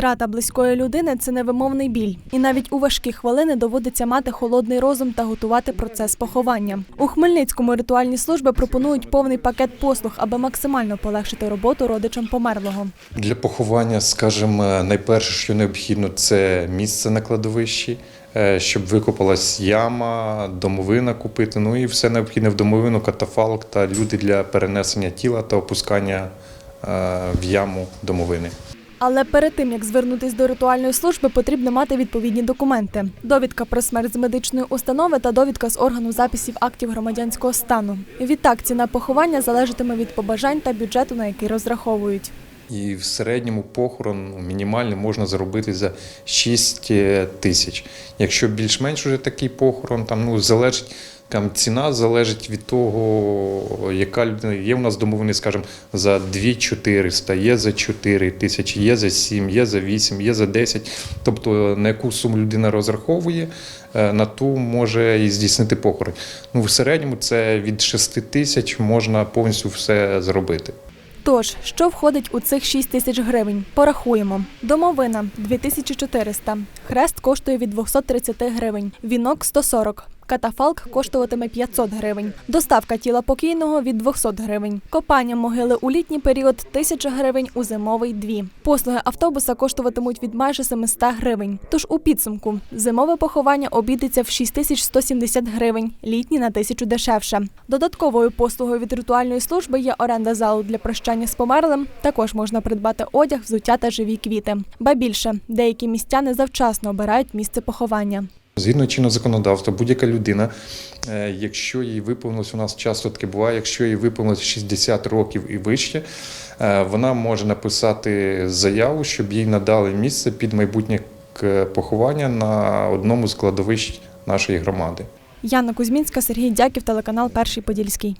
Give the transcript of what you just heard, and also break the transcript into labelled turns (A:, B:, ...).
A: Втрата близької людини це невимовний біль, і навіть у важкі хвилини доводиться мати холодний розум та готувати процес поховання. У Хмельницькому ритуальні служби пропонують повний пакет послуг, аби максимально полегшити роботу родичам померлого.
B: Для поховання, скажімо, найперше, що необхідно, це місце на кладовищі, е, щоб викопалась яма, домовина купити. Ну і все необхідне в домовину, катафалк та люди для перенесення тіла та опускання е, в яму домовини.
A: Але перед тим як звернутись до ритуальної служби, потрібно мати відповідні документи: довідка про смерть з медичної установи та довідка з органу записів актів громадянського стану. Відтак ціна поховання залежатиме від побажань та бюджету, на який розраховують.
B: І в середньому похорон мінімальний можна заробити за 6 тисяч. Якщо більш-менш уже такий похорон, там ну залежить. Там ціна залежить від того, яка людина є. У нас домовини, скажімо, за 2400, є за 4 тисячі, є за 7, є за 8, є за 10. Тобто на яку суму людина розраховує, е, на ту може і здійснити похорон. Ну, в середньому це від 6 тисяч можна повністю все зробити.
A: Тож, що входить у цих 6 тисяч гривень? Порахуємо. Домовина 2400, хрест коштує від 230 гривень, вінок 140, катафалк коштуватиме 500 гривень, доставка тіла покійного від 200 гривень, копання могили у літній період 1000 гривень, у зимовий – 2. Послуги автобуса коштуватимуть від майже 700 гривень. Тож у підсумку зимове поховання обійдеться в 6170 гривень, літнє на 1000 дешевше. Додатковою послугою від ритуальної служби є оренда залу для прощання з померлим. Також можна придбати одяг, взуття та живі квіти. Ба більше, деякі містяни завчасно обирають місце поховання.
B: Згідно чинного законодавства, будь-яка людина, е, якщо їй виповнилось, у нас часто таке буває, якщо їй виповнилось 60 років і вище, е, вона може написати заяву, щоб їй надали місце під майбутнє поховання на одному з кладовищ нашої громади.
A: Яна Кузьмінська, Сергій Дяків, телеканал Перший Подільський.